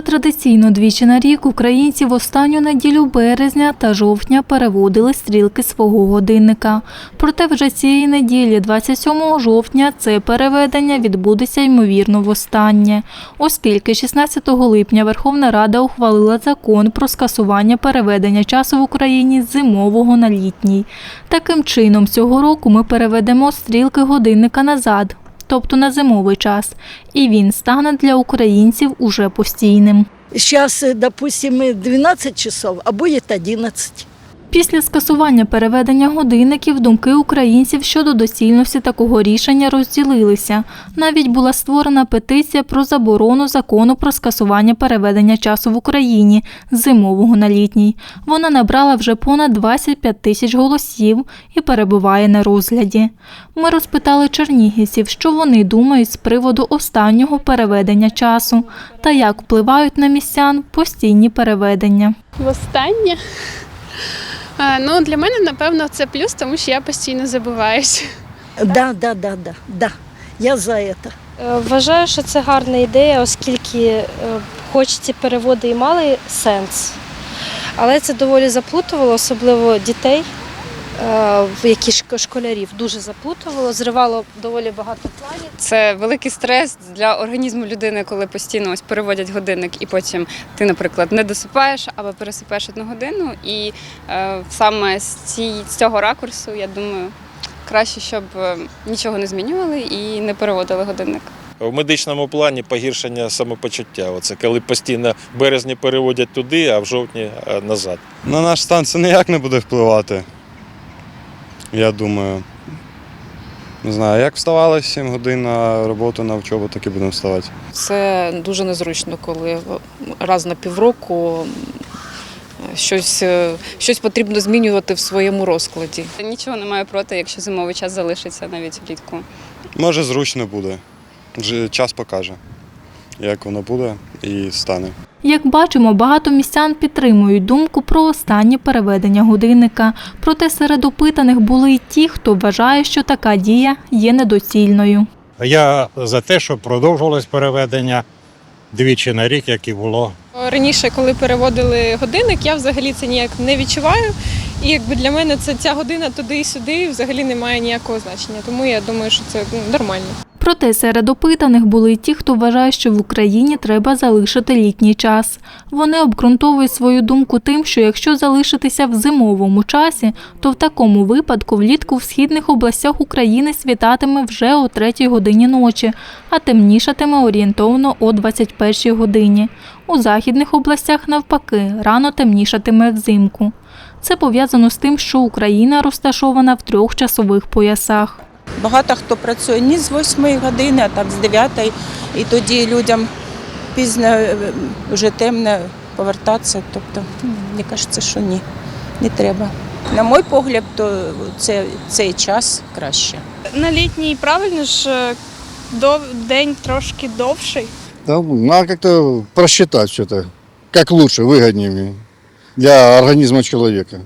традиційно двічі на рік українці в останню неділю березня та жовтня переводили стрілки свого годинника. Проте вже цієї неділі, 27 жовтня, це переведення відбудеться ймовірно востаннє, оскільки 16 липня Верховна Рада ухвалила закон про скасування переведення часу в Україні з зимового на літній. Таким чином, цього року ми переведемо стрілки годинника назад, тобто на зимовий час, і він стане для українців уже постійним. Зараз, допустимо, допустим, э, 12 часов, а буде 11. Після скасування переведення годинників думки українців щодо доцільності такого рішення розділилися. Навіть була створена петиція про заборону закону про скасування переведення часу в Україні з зимового на літній. Вона набрала вже понад 25 тисяч голосів і перебуває на розгляді. Ми розпитали чернігівців, що вони думають з приводу останнього переведення часу та як впливають на містян постійні переведення. Востаннє. Е, Ну, для мене, напевно, це плюс, тому що я постійно забуваюся. Да, да, да, да, да. Я за это. Е, Вважаю, що це гарна ідея, оскільки е, хоч ці переводи і мали сенс, але це доволі заплутувало, особливо дітей, які школярів дуже заплутувало, зривало доволі багато планів. Це великий стрес для організму людини, коли постійно ось переводять годинник, і потім ти, наприклад, не досипаєш або пересипаєш одну годину. І е, саме з, ці, з цього ракурсу, я думаю, краще, щоб е, нічого не змінювали і не переводили годинник. В медичному плані погіршення самопочуття. Оце коли постійно в березні переводять туди, а в жовтні е, назад. На наш стан це ніяк не буде впливати. Я думаю. Не знаю, як вставали 7 годин на роботу, на вчобу, так і будемо вставати. Це дуже незручно, коли раз на півроку щось, е, щось потрібно змінювати в своєму розкладі. Нічого немає проти, якщо зимовий час залишиться навіть влітку. Може, зручно буде. Час покаже, як воно буде і стане. Як бачимо, багато містян підтримують думку про останнє переведення годинника. Проте серед опитаних були й ті, хто вважає, що така дія є недоцільною. Я за те, щоб продовжувалось переведення двічі на рік, як і було Раніше, коли переводили годинник, я взагалі це ніяк не відчуваю. І якби для мене це ця година туди і сюди взагалі не має ніякого значення. Тому я думаю, що це ну, нормально. Проте серед опитаних були й ті, хто вважає, що в Україні треба залишити літній час. Вони обґрунтовують свою думку тим, що якщо залишитися в зимовому часі, то в такому випадку влітку в східних областях України світатиме вже о 3 годині ночі, а темнішатиме орієнтовно о 21 годині. У західних областях навпаки рано темнішатиме взимку. Це пов'язано з тим, що Україна розташована в трьох часових поясах. Багато хто працює не з 8 години, а так з 9, і тоді людям пізно е, вже темно повертатися. Тобто, мені кажеться, що ні, не треба. На мій погляд, то це, цей час краще. На літній правильно ж е, до день трошки довший. Да, надо как-то просчитать все это, как лучше, выгоднее для организма человека.